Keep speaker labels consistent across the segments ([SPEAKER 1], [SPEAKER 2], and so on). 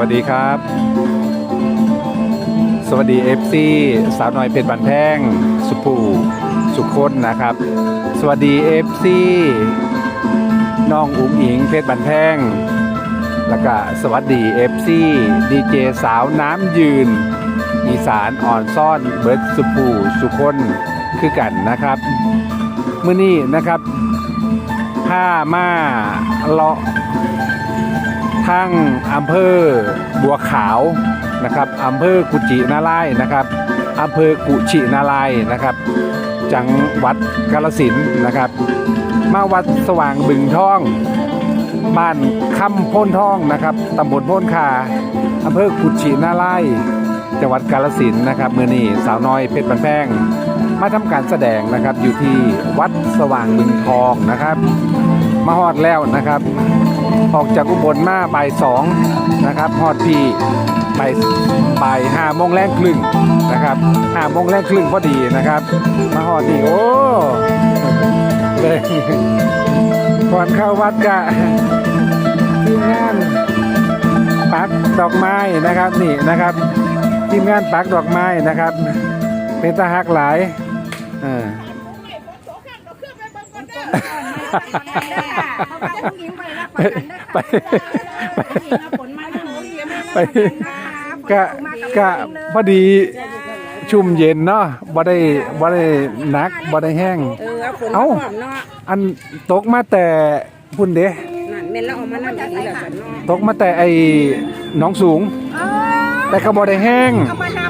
[SPEAKER 1] วัสดีครับ สวัสดี FC สาวน้อยเพชรบันแพงสุภูสุคนนะครับ สวัสดี FC น้องอุ๋งอิงเพชรบันแพงแล้วก็สวัสดี FC ดีเจสาวน้ำยืน อีสานอ่อนซ่อนเบิร์ดสุภูสุคนคือกันนะครับเมื้อนี้นะครับผ้ามาเลาะ ทั้งอำเภอบัวขาวนะครับอำเภอกุจินาลายนะครับอำเภอกุชินาลายนะครับ จังหวัดกาฬสินนะครับ มาวัดสว่างบึงทอง บ้านคำพ้นทองนะครับตำบลพ้นคาอำเภอกุชินาลายจังหวัดกาฬสินนะครับเมื่อนี้สาวน้อยเพชรบันแพงมาทำการแสดงนะครับอยู่ที่วัดสว่างบึงทองนะครับ มาฮอดแล้วนะครับ ออกจากอุบลมาบ่ายสองนะครับฮอดพี่บ่ายบ่ายห้าโมงแรงครึ่งนะครับห้าโมงแรงครึ่งพอดีนะครับ มาฮอดนี่โอ้เลยก่อนเข้าวัดกะทีมงานปักดอกไม้นะครับนี่นะครับทีมงานปักดอกไม้นะครับเป็นตาหักหลายเออ ไปไปไปกะกะพอดีชุ่มเย็นเนาะบ่ได้บ่ได้หนักบ่ได้แห้ง
[SPEAKER 2] เออเอาฝน
[SPEAKER 1] เอ้า
[SPEAKER 2] มาพร้อมเนาะ
[SPEAKER 1] อันตกมาแต่พุ่นเด้
[SPEAKER 2] นั่นเม่นแล้วออกมานั่นแบบนี้แหละเนาะ
[SPEAKER 1] ตกมาแต่ไอ้หนองสูง แต่ก็บ่ได้แห้ง
[SPEAKER 2] เอามาน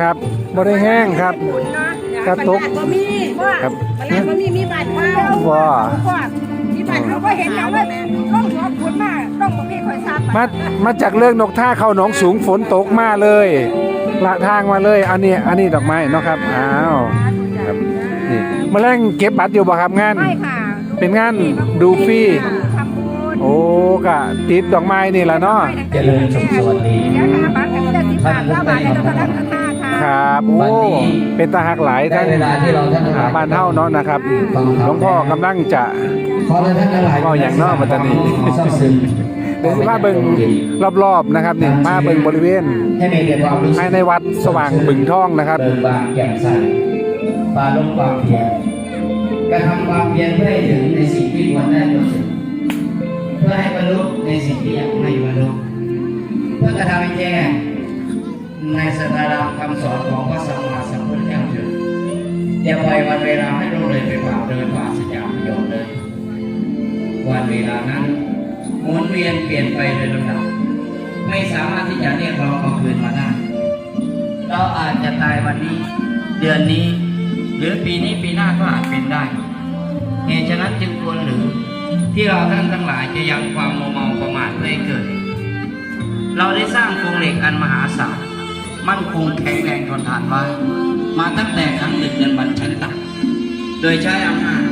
[SPEAKER 1] ครับบ่ได้แห้งครับำ
[SPEAKER 2] ฝนเนาะ
[SPEAKER 1] ครับตก
[SPEAKER 2] บ้านก็มีว่า
[SPEAKER 1] ครับ
[SPEAKER 2] บ้านก็มีมีบาดเข้า
[SPEAKER 1] ว่า
[SPEAKER 2] มีบาดเขาก็เห็นแล้วว่าต้องขอบคุณมากต้องบ่มีคนทราบ
[SPEAKER 1] มามาจากเรื่องนกท่าเข้าหนองสูงฝนตกมาเลยละทางมาเลย อันนี้ อันนี้ดอกไม้เนาะครับ อ้าวครับนี่มาแรงเก็บบัตรอยู่บ่ครับงาน
[SPEAKER 2] ไม่ค่ะ
[SPEAKER 1] เป็นงานดูฟรี
[SPEAKER 2] ทำบุญ
[SPEAKER 1] โอ้กะติดดอกไม้นี่ละเนาะ
[SPEAKER 3] เจริญสุขสวัสดี
[SPEAKER 2] เดี๋ยวนะบัตรกันจะสิบ บาทเก้าบาทในทุกท่านท่าค่ะ
[SPEAKER 1] ครับโอ้
[SPEAKER 3] วันนี้
[SPEAKER 1] เป็นตาหักหลาย
[SPEAKER 3] ได้
[SPEAKER 1] ท่าน
[SPEAKER 3] เวลาที่เราท่านทั้งหล
[SPEAKER 1] หายบ้านเท่าเนาะนะครับ
[SPEAKER 3] ฟังธรรม
[SPEAKER 1] หลวงพ่อกำลังจะ
[SPEAKER 3] ขอให้ท่านทั้งหลาย
[SPEAKER 1] ก็อย่างนอกปัตตานี
[SPEAKER 3] เศร้าซึม
[SPEAKER 1] เดี๋ยวสิมาเบิ่งรอบๆนะครับนี่มาเบิ่งบริเวณ
[SPEAKER 3] ให้มีแต่ความรู้สึก
[SPEAKER 1] ภายในวัดสว่างบึงทองนะครับ
[SPEAKER 3] เบิกบานแจ่มใสปาลงความเพียรกระทำความเพียรเพื่อให้ถึงในสิ่งที่ควรได้บรรลุเพื่อให้บรรลุในสิ่งที่ยังไม่บรรลุเพื่อกระทำให้แจ้ง ในสตาราคำสอนของพระสัมมาสัมพุทธเจ้าเถิดอย่าปล่อยวันเวลาให้ล่วงเลยไปเปล่าเดินผ่านสัญญาประโยชน์เลย วันเวลานั้นหมุนเวียนเปลี่ยนไปโดยลำดับไม่สามารถที่จะเรียกร้องเอาคืนมาได้เราอาจจะตายวันนี้ เดือนนี้ หรือปีนี้ปีหน้าก็อาจเป็นได้เหตุฉะนั้นจึงควรหรือที่เราท่านทั้งหลายจะยังความโมเมาประมาทเพื่อเกิด เราได้สร้างโครงเหล็กอันมหาศาล มั่นคงแข็งแรงทนทานไว้ มาตั้งแต่ครั้งหนึ่งเดือนบันชั้นต่ำโดยใช้อำนาจ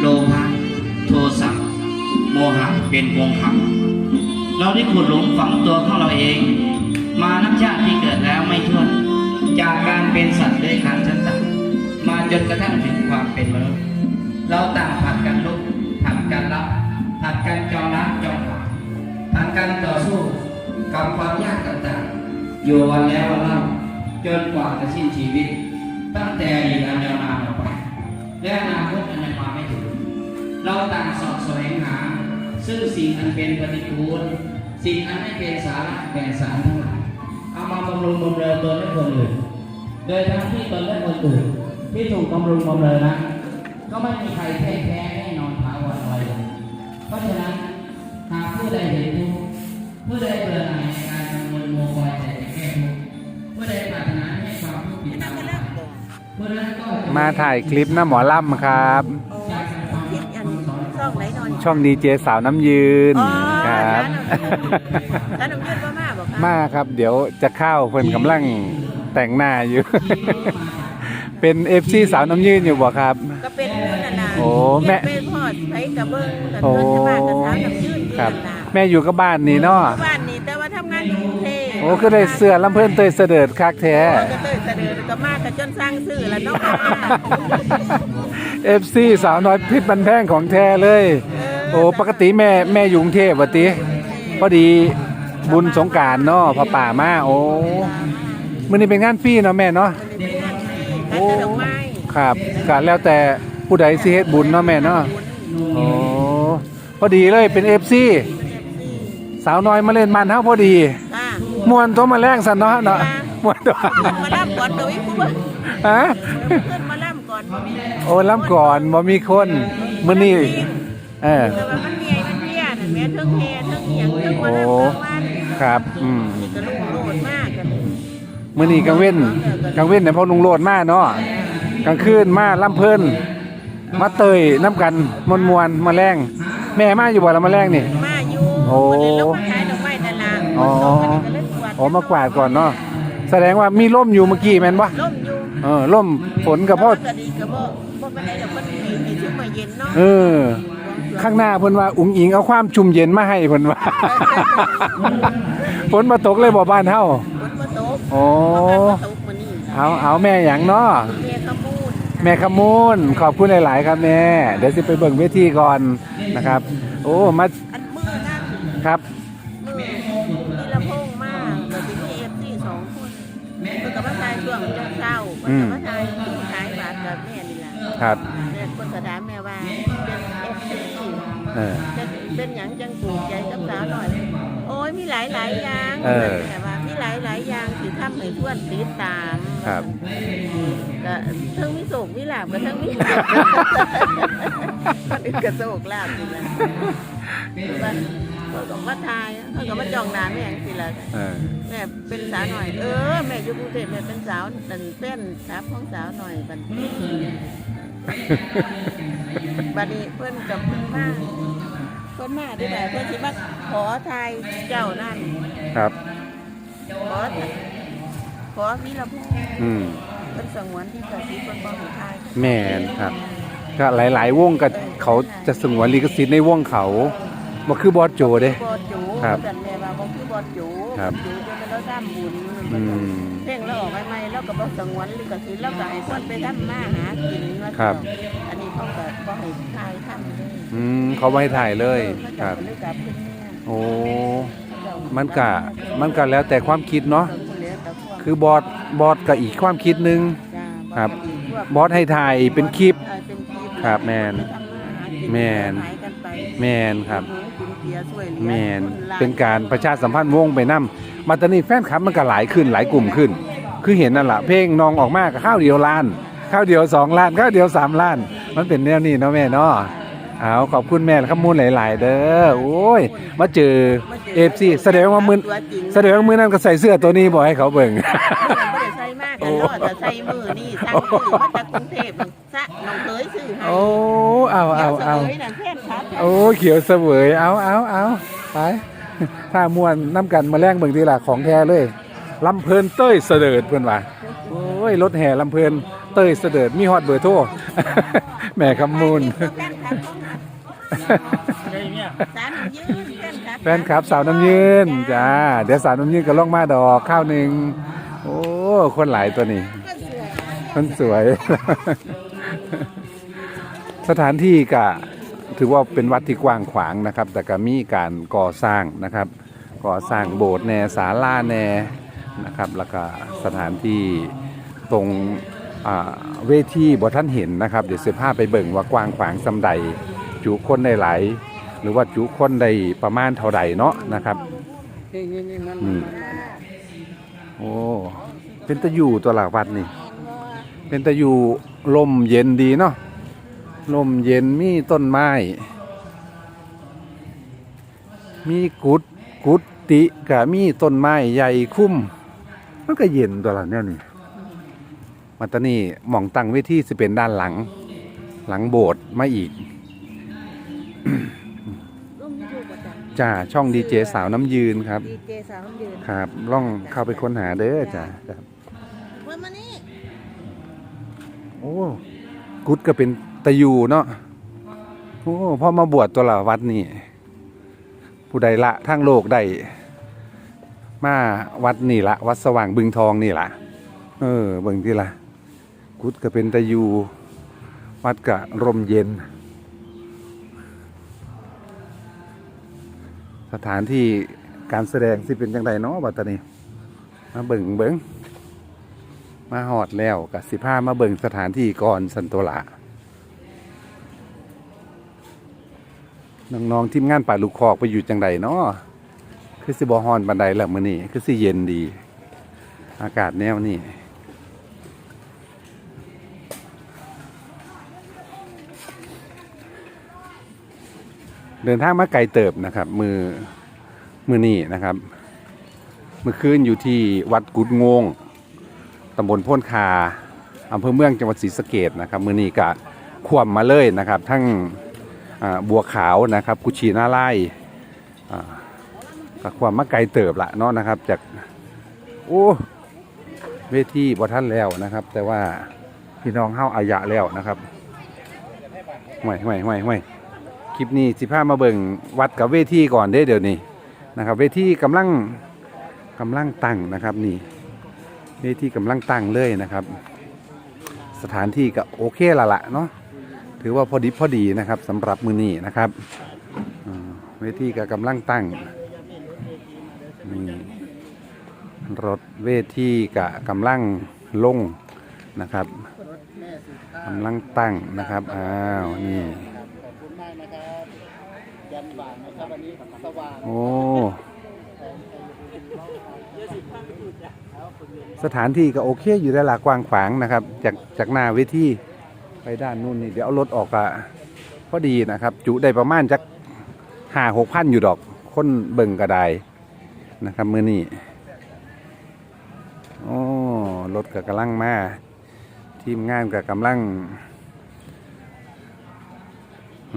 [SPEAKER 3] โลภะโทสะโมหะเป็นวงขังเราได้ขุดหลุมฝังตัวของเราเอง มานับชาติที่เกิดแล้วไม่ถ้วนจากการเป็นสัตว์เลื้อยคลานชั้นต่ำมาจนกระทั่งถึงความเป็นมนุษย์ เราต่าง อยู่วันแล้ววันเล่าจนกว่าจะสิ้นชีวิต ตั้งแต่อีกอันยาวนานออกไป และอนาคตอันยังมาไม่ถึง เราต่างสอบแสวงหา ซึ่งสิ่งอันเป็นปฏิกูลสิ่งอันไม่เป็นสาระแก่สารทั้งหลายเอามาบำรุงบำเรอตนและคนอื่นโดยทั้งที่ตนและคนอื่นที่ถูกบำรุงบำเรอนั้นก็ไม่มีใครแท้แท้แน่นอนถาวรอะไรเลยเพราะฉะนั้นหากผู้ใดเห็นทุกผู้ใดเบื่อหน่ายในการกังวลโมคอย
[SPEAKER 1] มาถ่ายคลิปนะหมอล่ำครับ
[SPEAKER 2] คิดอันช่องไหนนอน
[SPEAKER 1] ช่องดีเจสาวน้ำยืน
[SPEAKER 2] อ๋อ
[SPEAKER 1] ครับ
[SPEAKER 2] ร้านน้ำยืดก็มาบอกค่ะ
[SPEAKER 1] มาครับ เดี๋ยวจะเข้าเพิ่นกำลังแต่งหน้าอยู่ เป็นเอฟซีสาวน้ำยืนอยู่บ่ครับ
[SPEAKER 2] ก็เป็นเพื่อนนา
[SPEAKER 1] โอ้แม่
[SPEAKER 2] เป็นพ่อไผกับเบิ้งกับ
[SPEAKER 1] โอ้
[SPEAKER 2] เพื่อนที่บ้านกับสาวน้ำยืด
[SPEAKER 1] ครับ
[SPEAKER 2] เพื่อนนา
[SPEAKER 1] แม่อยู่กับบ้านนี่เนาะ
[SPEAKER 2] บ้านนี้แต่ว่าทำงานอยู่กรุงเทพ
[SPEAKER 1] โอ้ก็ได้เสื้อลำเพิ่นเตยเสด็จคักแท้
[SPEAKER 2] ก็เตยเสด็จ ก็มากกับจนสร้างชื่อแล้วเนาะ
[SPEAKER 1] เอฟซีสาวน้อยเพชรบันแพงของแท้เลย โอ้ปกติแม่แม่อยู่กรุงเทพวะติพอดีบุญสงกรารเนาะพระป่ามาโอ้มื้อนี้เป็นงานฟรีเนาะแม่เนาะ
[SPEAKER 4] โอ้ดอกไม้
[SPEAKER 1] ครับก็แล้วแต่ผู้ใดสิเฮ็ดบุญเนาะแม่เนาะโอ้พอดีเลยเป็น FC สาวน้อยมาเล่นบ้านเฮาพอดี
[SPEAKER 4] ค่ะ
[SPEAKER 1] ม่วนตัวมาแรงซั่นเนาะเนาะม่วนตัว
[SPEAKER 4] มาล่ำ ก่อนตัวอีกผู้
[SPEAKER 1] ฮะ
[SPEAKER 4] เพื่อนมาล่ำก่อนบ่มี
[SPEAKER 1] โอ้ล้ำก่อนบ่มีคนมื้อนี้เออ
[SPEAKER 4] แต่ว่ามันเมียมันเมียน่ะแม่เทิงแฮเทิงเหียงเทิงมา
[SPEAKER 1] โอ้
[SPEAKER 4] ล่ำกลางวัน
[SPEAKER 1] ครับอืม
[SPEAKER 4] จะลูกโลดมากกัน
[SPEAKER 1] มื้อนี้กลางเว้นกลางเว้นเนี่ยพอลุงโลดมาเนาะกลางคืนมาล่ำเพิ่นมาเตยน้ำกันมวนมวนๆมาแรงแม่มาอยู่บ่ละมาแรงนี่
[SPEAKER 4] มาอยู่
[SPEAKER 1] โอ้
[SPEAKER 4] วันนี้เรามาขายดอกไม้ตลาด
[SPEAKER 1] อ๋อ
[SPEAKER 4] ก็เลยปวด
[SPEAKER 1] อ๋อมากวาดก่อนเนาะ แสดงว่ามีล่มอยู่เมื่อกี้แม่นบ่
[SPEAKER 4] ล่มอยู่
[SPEAKER 1] เออล่มฝนกับพ่อ
[SPEAKER 4] ก็ดีก็บ่บ่เป็นไรดอกมันมีมีชุ่มมาเย็นเนาะ
[SPEAKER 1] เออ ข้างหน้าเพิ่นว่าอุ๋งอิงเอาความชุ่มเย็นมาให้เพิ่นว่า ฝนมาตกเลยบ่บ้านเฮา
[SPEAKER 4] ฝนมาตก
[SPEAKER 1] โอ้
[SPEAKER 4] มาตกมื้อนี้
[SPEAKER 1] เอาเอาแม่หยังเนาะ
[SPEAKER 4] เมียขมูล
[SPEAKER 1] แม่ขมูลขอบคุณหลาย ๆ ครับแม่เดี๋ยวสิไปเบิ่งเวทีก่อนนะครับ โอ้มา
[SPEAKER 4] อันมือนั่ง
[SPEAKER 1] ครับ
[SPEAKER 4] เช้าเพิ่นกับมาทายช่วงขายบาทกับแม่นี่ล่ะ
[SPEAKER 1] ครับ
[SPEAKER 4] แม่คนก็ถามแม่ว่าเป็นเอฟซี
[SPEAKER 1] เออ
[SPEAKER 4] เป็นเป็นหยังจังปลูกใจกับสาวหน่อย โอ้ยมีหลายหลายๆอย่าง
[SPEAKER 1] เออ
[SPEAKER 4] แม่ว่ามีหลายหลายๆอย่างที่ทำให้ทวนติดตาม
[SPEAKER 1] ครับ
[SPEAKER 4] ก็ทั้งมีโศกมีลาบก็ทั้งมีมันอื่นก็โศกลาบนี่แหละว่า เขาก็มาทายเขาก็มาจองนานแม่งสิละ
[SPEAKER 1] เออ
[SPEAKER 4] แม่เป็นสาวหน่อย เออแม่อยู่กรุงเทพแม่เป็นสาวนันเต้นครับของสาวหน่อยบัดนี้บัดนี้เพิ่นกับเพิ่นมาเพิ่นมาด้วยแบบเพิ่นสิมาขอทายเจ้านั่น
[SPEAKER 1] ครับ
[SPEAKER 4] ขอขอมีละพู
[SPEAKER 1] อืม
[SPEAKER 4] เพิ่นสงวนที่เกิดที่เพิ่นบ่ให้ทาย
[SPEAKER 1] แม่นครับ ก็หลาย ๆ วงก็เขาจะสงวนลิขสิทธิ์ในวงเขา บ่คือบอสโจเด้
[SPEAKER 4] บอจู
[SPEAKER 1] ครับ
[SPEAKER 4] แต่แม่ว่าบ่คือบอจู
[SPEAKER 1] ครับ
[SPEAKER 4] จูเป็นแล้วทำบุญ
[SPEAKER 1] อืม
[SPEAKER 4] เพลงเราออกใหม่ๆแล้วก็บ่สงวนลิขสิทธิ์แล้วก็ให้คนไปทำมาหากินว่า
[SPEAKER 1] ครับ
[SPEAKER 4] อันนี้เขาก็บ่ให้ทายทำเลย
[SPEAKER 1] อืมเขาไม่ถ่ายเลยค
[SPEAKER 4] ค
[SPEAKER 1] รั
[SPEAKER 4] รับบเลยกลับขึ้นเนี่ย
[SPEAKER 1] โอ้ มันกะมันกะแล้วแต่ความคิดเนาะคือบอสบอสก็อีกความคิดหนึงครับบอสให้ถ่ายเป็นคลิปครับแม่นแม่นแมนครับ แมนเป็นการประชาสัมพันธ์วงไปนํมาตอนนี้แฟนคลับมันก็หลายขึ้นหลายกลุ่มขึ้น คือเห็นนั่นแหละเพลงน้องออกมาก็ข้าวเดียวล้านข้าวเดียวสองล้านข้าวเดียวสามล้าน มันเป็นแนวนี้เนาะแม่เนาะเอาขอบคุณแม่ข้ามูลหลาย ๆ เด้อโอ้ยมาเจอเอฟซีแสดงว่ามือแสดงว่ามือนั้นก็ใส่เสื้อตัวนี้บอกให้เขาเบิ่ง
[SPEAKER 4] ไม่ได้ใส่มากกันเนาะแต่ใส่มือนี่สั่งซื้อมาจากกรุงเทพมันซะน้องเคยซื้อให้
[SPEAKER 1] โอ้เอาเอาเอา
[SPEAKER 4] ดี๋ยวสวยนั่นแค่นครับ
[SPEAKER 1] โอ้เขียวเสวย เอาเอาเอาไปถ้ามวนน้ำกันมาแรงเบิ่งทีละของแท้เลยลำเพลินเต้ยเสดิร์ดเพื่อนว่าโอ้ยรถแห่ลำเพลินเต้ยเสดิร์ดมีฮอดเบอร์โทรแม่คำมูล
[SPEAKER 4] แฟนครับ
[SPEAKER 1] แฟนคลับสาวน้ำยืนจ้าเดี๋ยวสาวน้ำยืนก็ล่องมาดอกข้าวหนึ่งโอ้คนหลายตัวนี้มันสวย สถานที่ก็ ถือว่าเป็นวัดที่กว้างขวางนะครับ แต่ก็มีการก่อสร้างนะครับ ก่อสร้างโบสถ์แน่ศาลาแน่นะครับแล้วก็สถานที่ตรงเวทีบ่ท่านเห็นนะครับ เดี๋ยวเสื้อผ้าไปเบิ่งว่ากว้างขวางสำใดจุคนได้หลาย หรือว่าจุคนได้ประมาณเท่าใดเนาะนะครับอืมโอ้เป็นตะยูตัวหลักวัดนี่ เป็นตะยูลมเย็นดีเนาะ ลมเย็นมีต้นไม้ มีกุดกุดติกะมีต้นไม้ใหญ่คุ้ม มันก็เย็นตัวละเนี่ยนี่มาตอนนี้หม่องตั้งเวทีสิเป็นด้านหลัง หลังโบสถ์มาอีก
[SPEAKER 4] ร่วมยูทูบประจ
[SPEAKER 1] จ้าช่องดีเจสาวน้ำยืนครับำ
[SPEAKER 4] ดีเจสาวน้ำยืน
[SPEAKER 1] ครับ ล่องเข้าไปค้นหาเด้อจ้าครับ
[SPEAKER 4] เพื่อนมานี่
[SPEAKER 1] โอ้กุดก็เป็น ตะยูเนาะโอ้พ่อมาบวชตัวละวัดนี่ผู้ใดละทั้งโลกได้มาวัดนี่ละวัดสว่างบึงทองนี่ละเออเบิ่งที่ละกุดก็เป็นตะยูวัดกะร่มเย็น สถานที่การแสดงสิเป็นจังไดเนาะบัดตานี้ มาเบิ่งเบิ่งมาหอดแล้วกับสิผ้ามาเบิ่งสถานที่ก่อนสันโตละ น้องๆทีมงานป่าลูกคอกไปอยู่จังไดเนาะคือสิบฮอนบันไดแล้วมื้อนี้คือสิเย็นดี อากาศแนวนี้เดินทางมาไกลเติบนะครับ มือมือนี่นะครับเมื่อคืนอยู่ที่วัดกุดงงตำบลพ้นคาอำเภอเมืองจังหวัดศรีสะเกดนะครับ มือนี้กะขวมมาเลยนะครับ ทั้ง บัวขาวนะครับ กุชีหน้าไล่อ่ากความมาไกลเติบละเนาะนะครับ จากโอ้เวทีบ่ท่านแล้วนะครับ แต่ว่าพี่น้องเฮาอายะแล้วนะครับห่วยห่วยห่วยห่วยคลิปนี้สิพามาเบิ่งวัดกับเวทีก่อนเด้เดี๋ยวนี้นะครับ เวทีกำลังกำลังตั้งนะครับนี่นี่ที่กำลังตั้งเลยนะครับ สถานที่ก็โอเคละละเนาะ ถือว่าพอดีพอดีนะครับสำหรับมือนี้นะครับเวทีก็กำลังตั้งนี่รถเวทีก็กำลังลงนะครับกำลังตั้งนะครับอ้าวนี่โอ้สถานที่ก็โอเคอยู่ได้หลากกว้างขวางนะครับ จากจากหน้าเวที ไปด้านนู้นนี่เดี๋ยวเอารถออกอะพอดีนะครับ จุได้ประมาณจักห้าหกพันอยู่ดอกค้นเบิ่งกระไดนะครับมือนี้โอ้รถก็กำลังมา ทีมงานก็กำลัง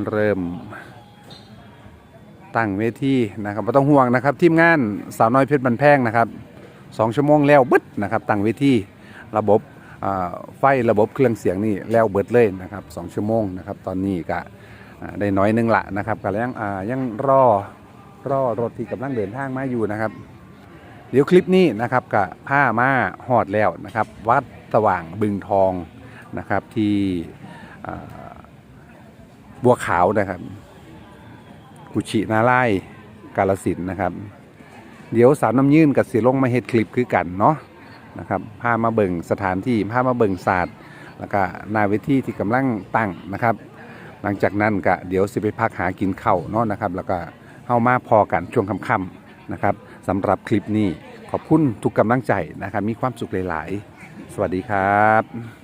[SPEAKER 1] เริ่มตั้งเวทีนะครับไม่ต้องห่วงนะครับ ทีมงานสาวน้อยเพชรบันแพงนะครับสองชั่วโมงแล้วบึดนะครับตั้งเวทีระบบ ไฟระบบเครื่องเสียงนี่แล้วเบิดเลยนะครับสองชั่วโมงนะครับตอนนี้ก็ได้น้อยหนึงละนะครับก็ยังยังรอรอรถที่กำลังเดินทางมาอยู่นะครับ เดี๋ยวคลิปนี้นะครับกับผ้ามาหอดแล้วนะครับ วัดสว่างบึงทองนะครับที่บัวขาวนะครับกุชินาไล่กาลสินนะครับ เดี๋ยวสาวน้ำยื่นกับสีลงมาเฮ็ดคลิปคือกันเนาะ นะครับพามาเบิ่งสถานที่พามาเบิ่งศาสตร์ แล้วก็นาเวทีที่กำลังตั้งนะครับ หลังจากนั้นก็เดี๋ยวสิไปพักหากินข้าวเนาะนะครับ แล้วก็เข้ามาพอกันช่วงค่ำๆนะครับสำหรับคลิปนี้ขอบคุณทุกกำลังใจนะครับ มีความสุขหลาย ๆ สวัสดีครับ